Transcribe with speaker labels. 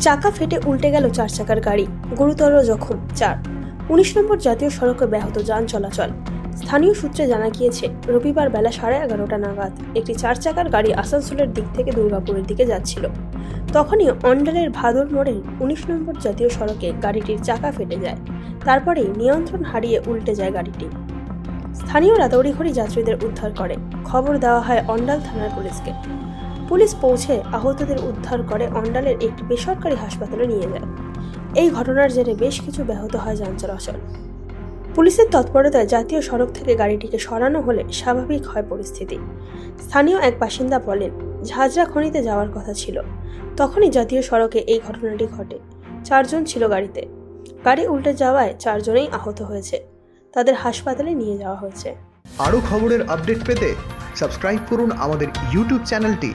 Speaker 1: চাকা ফেটে উল্টে গেল চার চাকার গাড়ি, গুরুতর জখম চার। উনিশ নম্বর জাতীয় সড়কে ব্যাহত যান চলাচল। স্থানীয় সূত্রে জানা গিয়েছে, রবিবার বেলা সাড়ে এগারোটা নাগাদ একটি চার চাকার গাড়ি আসানসোলের দিক থেকে দুর্গাপুরের দিকে যাচ্ছিল। তখনই অন্ডালের ভাদর মোড়ের উনিশ নম্বর জাতীয় সড়কে গাড়িটির চাকা ফেটে যায়। তারপরেই নিয়ন্ত্রণ হারিয়ে উল্টে যায় গাড়িটি। স্থানীয়রা তড়িঘড়ি যাত্রীদের উদ্ধার করে। খবর দেওয়া হয় অন্ডাল থানার পুলিশকে। পুলিশ পৌঁছে আহতদের উদ্ধার করে অন্ডালের একটি বেসরকারি হাসপাতালে নিয়ে যায়। এই ঘটনার জেরে বেশ কিছু ব্যাহত হয় যান চলাচল পুলিশের তৎপরতায় জাতীয় সড়ক থেকে গাড়িটিকে সরানো হলে স্বাভাবিক হয় পরিস্থিতি। স্থানীয় এক বাসিন্দা বলেন, ঝাঁঝরা খনিতে যাওয়ার কথা ছিল। তখনই জাতীয় সড়কে এই ঘটনাটি ঘটে। চারজন ছিল গাড়িতে। গাড়ি উল্টে যাওয়ায় চারজনেই আহত হয়েছে। তাদের হাসপাতালে নিয়ে যাওয়া হয়েছে।
Speaker 2: আরও খবরের আপডেট পেতে সাবস্ক্রাইব করুন আমাদের ইউটিউব চ্যানেলটি।